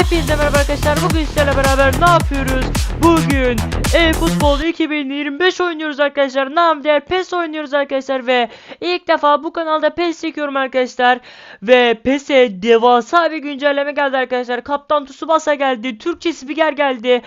Hepinize merhaba arkadaşlar. Bugün sizlerle beraber ne yapıyoruz? Bugün e-futbol 2025 oynuyoruz arkadaşlar. Nam diğer PES oynuyoruz arkadaşlar ve ilk defa bu kanalda PES çekiyorum arkadaşlar. Ve PES'e devasa bir güncelleme geldi arkadaşlar. Kaptan Tsubasa geldi. Türkçe spiker geldi.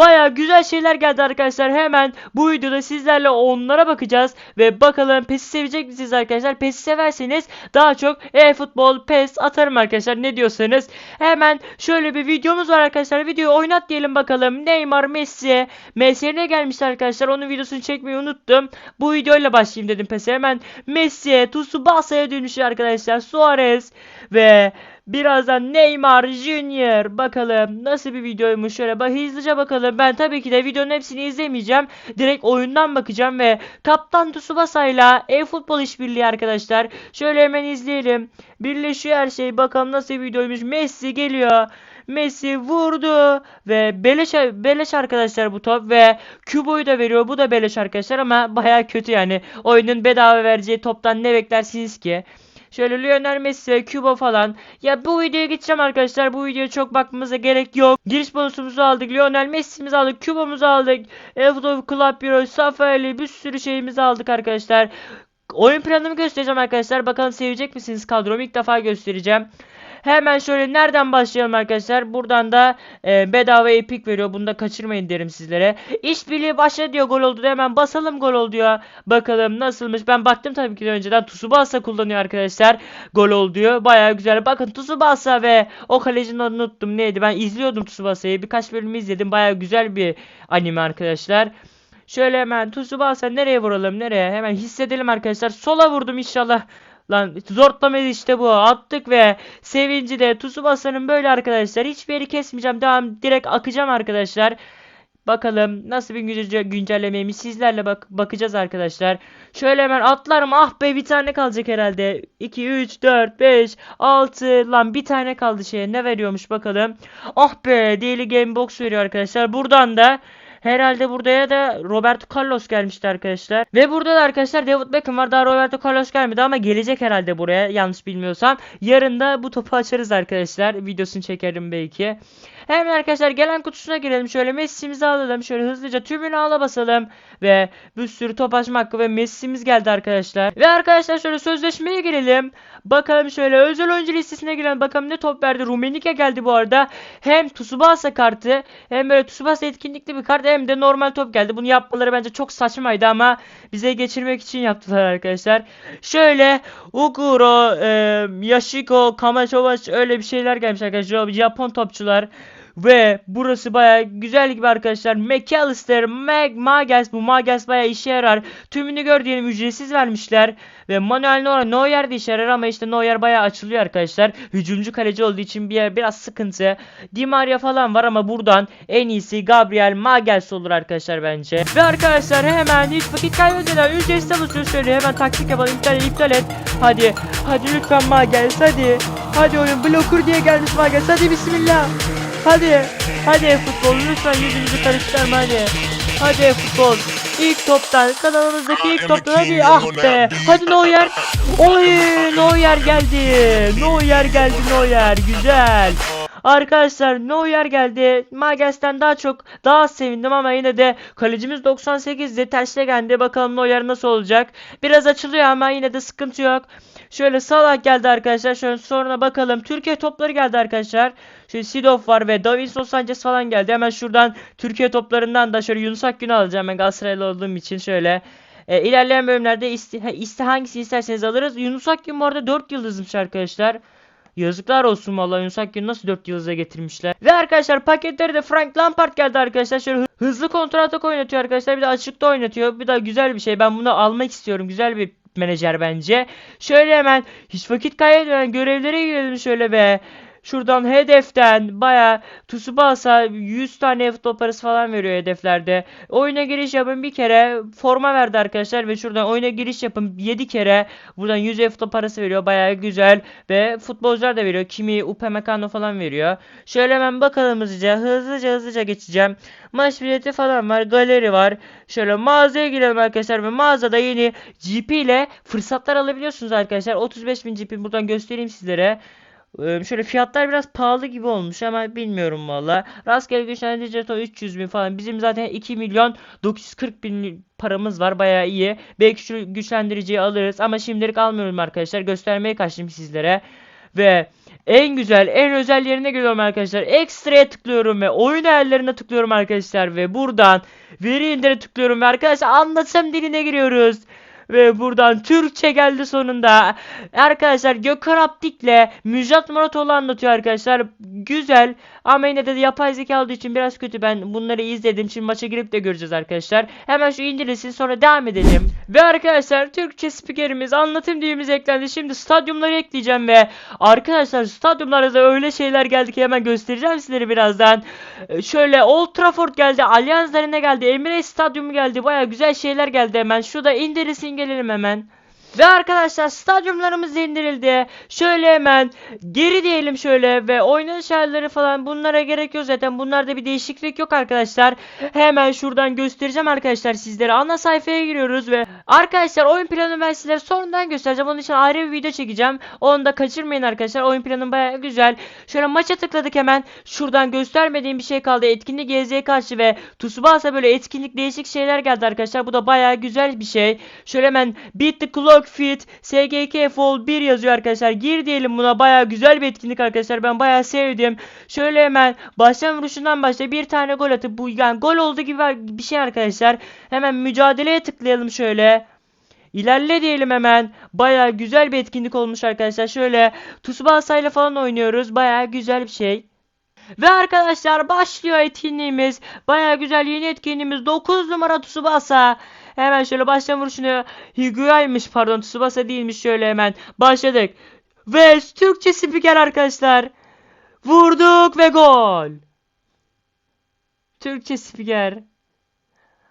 Baya güzel şeyler geldi arkadaşlar. Hemen bu videoda sizlerle onlara bakacağız. Ve bakalım PES'i sevecek misiniz arkadaşlar? PES'i severseniz daha çok e-futbol, PES atarım arkadaşlar. Ne diyorsanız. Hemen şöyle bir videomuz var arkadaşlar. Videoyu oynat diyelim bakalım. Neymar, Messi. Messi'ye gelmişti arkadaşlar? Onun videosunu çekmeyi unuttum. Bu videoyla başlayayım dedim PES'e. Hemen Messi, Tsubasa'ya dönmüş arkadaşlar. Suarez ve Birazdan Neymar Junior. Bakalım nasıl bir videoymuş. Şöyle bak hızlıca bakalım. Ben tabii ki de videonun hepsini izlemeyeceğim. Direkt oyundan bakacağım ve Kaptan Tsubasa ile e-futbol işbirliği arkadaşlar. Şöyle hemen izleyelim. Birleşiyor her şey. Bakalım nasıl bir videoymuş. Messi geliyor. Messi vurdu ve beleş beleş arkadaşlar bu top ve Kubo'yu da veriyor. Bu da beleş arkadaşlar ama baya kötü yani. Oyunun bedava vereceği toptan ne beklersiniz ki? Şöyle Lionel Messi Kubo falan. Ya bu videoya geçeceğim arkadaşlar. Bu videoya çok bakmamıza gerek yok. Giriş bonusumuzu aldık. Lionel Messi'mizi aldık. Kubo'muzu aldık. Elfdov Club Bureau, Safari bir sürü şeyimizi aldık arkadaşlar. Oyun planımı göstereceğim arkadaşlar. Bakalım sevecek misiniz kadromu? ilk defa göstereceğim. Hemen şöyle nereden başlayalım arkadaşlar? Buradan da e, bedava epik veriyor. Bunu da kaçırmayın derim sizlere. İşbirliği başla diyor gol oldu. Hemen basalım gol oldu diyor. Bakalım nasılmış. Ben baktım tabii ki de önceden. Tsubasa kullanıyor arkadaşlar. Gol oldu diyor. Baya güzel. Bakın Tsubasa ve o kalecinin unuttum. Neydi? Ben izliyordum Tsubasa'yı. Birkaç bölüm izledim. Baya güzel bir anime arkadaşlar. Şöyle hemen Tsubasa nereye vuralım? Nereye? Hemen hissedelim arkadaşlar. Sola vurdum inşallah. Lan zortlamayız işte bu. Attık ve sevinci de Tsubasa'nın böyle arkadaşlar. Hiçbir yeri kesmeyeceğim. Devam direkt akacağım arkadaşlar. Bakalım nasıl bir günce- güncellemeymiş sizlerle bak bakacağız arkadaşlar. Şöyle hemen atlarım. Ah be bir tane kalacak herhalde. 2 3 4 5 6 lan bir tane kaldı şeye. Ne veriyormuş bakalım. Ah be Daily Game Box veriyor arkadaşlar. Buradan da Herhalde buraya da Roberto Carlos gelmişti arkadaşlar. Ve burada da arkadaşlar David Beckham var. Daha Roberto Carlos gelmedi ama gelecek herhalde buraya yanlış bilmiyorsam. Yarın da bu topu açarız arkadaşlar. Videosunu çekerim belki. Hemen arkadaşlar gelen kutusuna girelim. Şöyle Messi'mizi alalım. Şöyle hızlıca tümünü ala basalım. Ve bir sürü top açma hakkı ve Messi'miz geldi arkadaşlar. Ve arkadaşlar şöyle sözleşmeye girelim. Bakalım şöyle özel oyuncu listesine girelim. Bakalım ne top verdi. Rumenike geldi bu arada. Hem Tsubasa kartı hem böyle Tsubasa etkinlikli bir kart hem de normal top geldi. Bunu yapmaları bence çok saçmaydı ama bize geçirmek için yaptılar arkadaşlar. Şöyle Uguro, e, Yashiko, Kamachovaç öyle bir şeyler gelmiş arkadaşlar. Japon topçular. Ve burası baya güzel gibi arkadaşlar. McAllister, Mag, Magas bu Magas baya işe yarar. Tümünü gör diyelim ücretsiz vermişler. Ve Manuel Neuer, Neuer de işe yarar ama işte Neuer baya açılıyor arkadaşlar. Hücumcu kaleci olduğu için bir biraz sıkıntı. Di Maria falan var ama buradan en iyisi Gabriel Magas olur arkadaşlar bence. Ve arkadaşlar hemen hiç vakit kaybetmeden ücretsiz alışıyor şöyle hemen taktik yapalım iptal et iptal et. Hadi hadi lütfen Magas hadi. Hadi oyun blokur diye gelmiş Magas hadi bismillah. Hadi. Hadi futbol lütfen yüzümüzü karıştırma hadi. Hadi futbol. İlk toptan kanalımızdaki ilk toptan hadi ah be. Hadi Neuer. Oy Neuer geldi. Neuer geldi Neuer. Güzel. Arkadaşlar Neuer geldi. Mages'ten daha çok daha sevindim ama yine de kalecimiz 98'de tersine geldi. Bakalım Neuer nasıl olacak. Biraz açılıyor ama yine de sıkıntı yok. Şöyle Salah geldi arkadaşlar. Şöyle sonra bakalım. Türkiye topları geldi arkadaşlar. Şöyle Sidof var ve Davinson Sanchez falan geldi. Hemen şuradan Türkiye toplarından da şöyle Yunus Akgün'ü alacağım. Ben Galatasaraylı olduğum için şöyle. E, ilerleyen bölümlerde iste, iste hangisini isterseniz alırız. Yunus Akgün bu arada 4 yıldızmış arkadaşlar. Yazıklar olsun vallahi Yunus Akgün'ü nasıl 4 yıldıza getirmişler. Ve arkadaşlar paketleri de Frank Lampard geldi arkadaşlar. Şöyle hı- hızlı kontratak oynatıyor arkadaşlar. Bir de açıkta oynatıyor. Bir de güzel bir şey. Ben bunu almak istiyorum. Güzel bir menajer bence. Şöyle hemen hiç vakit kaybetmeden görevlere girelim şöyle be. Şuradan hedeften baya Tsubasa 100 tane futbol parası falan veriyor hedeflerde. Oyuna giriş yapın bir kere forma verdi arkadaşlar ve şuradan oyuna giriş yapın 7 kere buradan 100 futbol parası veriyor baya güzel ve futbolcular da veriyor. Kimi Upamecano falan veriyor. Şöyle hemen bakalım hızlıca hızlıca hızlıca geçeceğim. Maç bileti falan var galeri var. Şöyle mağazaya girelim arkadaşlar ve mağazada yeni GP ile fırsatlar alabiliyorsunuz arkadaşlar. 35.000 GP buradan göstereyim sizlere. Şöyle fiyatlar biraz pahalı gibi olmuş ama bilmiyorum valla. Rastgele güçlendirici jeton 300 bin falan. Bizim zaten 2 milyon 940 bin paramız var. Bayağı iyi. Belki şu güçlendiriciyi alırız ama şimdilik almıyorum arkadaşlar. Göstermeye kaçtım sizlere. Ve en güzel, en özel yerine geliyorum arkadaşlar. Ekstraya tıklıyorum ve oyun ayarlarına tıklıyorum arkadaşlar. Ve buradan veri indire tıklıyorum ve arkadaşlar anlatsam diline giriyoruz. Ve buradan Türkçe geldi sonunda. Arkadaşlar Gökhan Aptik'le Müjdat Muratoğlu anlatıyor arkadaşlar. Güzel ama yine de yapay zeka olduğu için biraz kötü. Ben bunları izledim. Şimdi maça girip de göreceğiz arkadaşlar. Hemen şu indirilsin sonra devam edelim. Ve arkadaşlar Türkçe spikerimiz anlatım dilimiz eklendi. Şimdi stadyumları ekleyeceğim ve arkadaşlar stadyumlarda da öyle şeyler geldi ki hemen göstereceğim sizlere birazdan. Ee, Şöyle Old Trafford geldi, Allianz Arena geldi, Emirates Stadyumu geldi. Baya güzel şeyler geldi hemen. Şurada indirilsin gelelim hemen. Ve arkadaşlar stadyumlarımız indirildi. Şöyle hemen geri diyelim şöyle ve oynanış ayarları falan bunlara gerek yok zaten. Bunlarda bir değişiklik yok arkadaşlar. Hemen şuradan göstereceğim arkadaşlar sizlere. Ana sayfaya giriyoruz ve arkadaşlar oyun planı ben sizlere sonradan göstereceğim. Onun için ayrı bir video çekeceğim. Onu da kaçırmayın arkadaşlar. Oyun planı baya güzel. Şöyle maça tıkladık hemen. Şuradan göstermediğim bir şey kaldı. Etkinlik GZ'ye karşı ve Tsubasa böyle etkinlik değişik şeyler geldi arkadaşlar. Bu da baya güzel bir şey. Şöyle hemen Beat the Clock Fit SGK Fall 1 yazıyor arkadaşlar. Gir diyelim buna. Baya güzel bir etkinlik arkadaşlar. Ben baya sevdim. Şöyle hemen başlama vuruşundan başla bir tane gol atıp bu yani gol oldu gibi bir şey arkadaşlar. Hemen mücadeleye tıklayalım şöyle. İlerle diyelim hemen. Baya güzel bir etkinlik olmuş arkadaşlar. Şöyle Tsubasa ile falan oynuyoruz. Baya güzel bir şey. Ve arkadaşlar başlıyor etkinliğimiz. Baya güzel yeni etkinliğimiz. 9 numara Tsubasa. Hemen şöyle başlama vuruşunu Higuain'miş pardon Tsubasa değilmiş şöyle hemen başladık. Ve Türkçe spiker arkadaşlar. Vurduk ve gol. Türkçe spiker.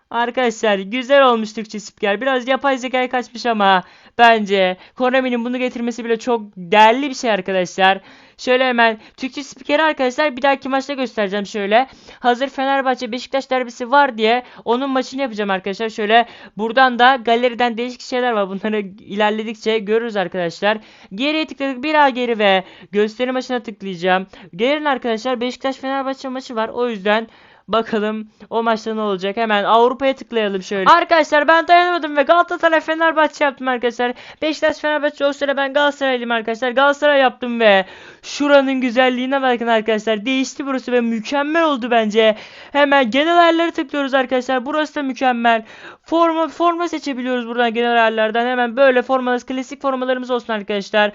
Arkadaşlar güzel olmuş Türkçe spiker. Biraz yapay zekaya kaçmış ama bence Konami'nin bunu getirmesi bile çok değerli bir şey arkadaşlar. Şöyle hemen Türkçe spikeri arkadaşlar bir dahaki maçta göstereceğim şöyle. Hazır Fenerbahçe Beşiktaş derbisi var diye onun maçını yapacağım arkadaşlar. Şöyle buradan da galeriden değişik şeyler var. Bunları ilerledikçe görürüz arkadaşlar. Geriye tıkladık bir daha geri ve gösteri maçına tıklayacağım. Gelin arkadaşlar Beşiktaş Fenerbahçe maçı var. O yüzden Bakalım o maçta ne olacak. Hemen Avrupa'ya tıklayalım şöyle. Arkadaşlar ben dayanamadım ve Galatasaray Fenerbahçe yaptım arkadaşlar. Beşiktaş Fenerbahçe o sıra ben Galatasaraylıyım arkadaşlar. Galatasaray yaptım ve şuranın güzelliğine bakın arkadaşlar. Değişti burası ve mükemmel oldu bence. Hemen genel ayarları tıklıyoruz arkadaşlar. Burası da mükemmel. Forma forma seçebiliyoruz buradan genel ayarlardan. Hemen böyle formalarımız klasik formalarımız olsun arkadaşlar.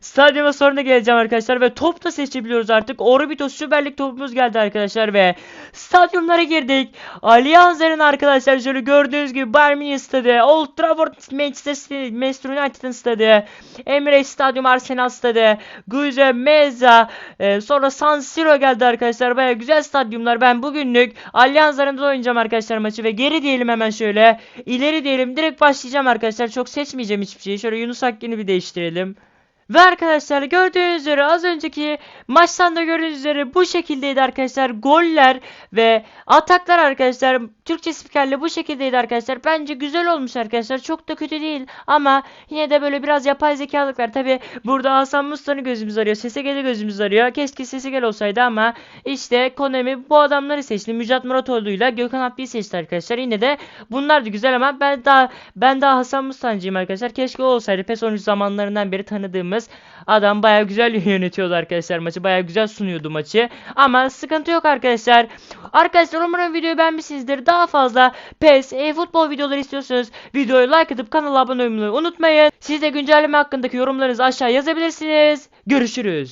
Stadyuma sonra geleceğim arkadaşlar ve top da seçebiliyoruz artık. Orbitos Süper Lig topumuz geldi arkadaşlar ve stadyumlara girdik. Allianz Arena arkadaşlar şöyle gördüğünüz gibi Bayern Münih stadı, Old Trafford Manchester Manchester United'ın stadı, Emirates Stadyum Arsenal stadı, Giuseppe Meazza, e, sonra San Siro geldi arkadaşlar. Baya güzel stadyumlar. Ben bugünlük Allianz Arena'da oynayacağım arkadaşlar maçı ve geri diyelim hemen şöyle. İleri diyelim. Direkt başlayacağım arkadaşlar. Çok seçmeyeceğim hiçbir şeyi. Şöyle Yunus Akgün'ü bir değiştirelim. Ve arkadaşlar gördüğünüz üzere az önceki maçtan da gördüğünüz üzere bu şekildeydi arkadaşlar. Goller ve ataklar arkadaşlar. Türkçe spikerle bu şekildeydi arkadaşlar. Bence güzel olmuş arkadaşlar. Çok da kötü değil. Ama yine de böyle biraz yapay zekalık var. Tabi burada Hasan Mustafa'nın gözümüz arıyor. SSG'de gözümüz arıyor. Keşke SSG olsaydı ama işte Konami bu adamları seçti. Müjdat Muratoğlu'yla Gökhan Abdi'yi seçti arkadaşlar. Yine de bunlar da güzel ama ben daha ben daha Hasan Mustafa'cıyım arkadaşlar. Keşke o olsaydı. PES 13 zamanlarından beri tanıdığımız Adam baya güzel yönetiyordu arkadaşlar maçı. Baya güzel sunuyordu maçı. Ama sıkıntı yok arkadaşlar. Arkadaşlar umarım videoyu beğenmişsinizdir. Daha fazla PES, e-futbol videoları istiyorsanız videoyu like atıp kanala abone olmayı unutmayın. Siz de güncelleme hakkındaki yorumlarınızı aşağı yazabilirsiniz. Görüşürüz.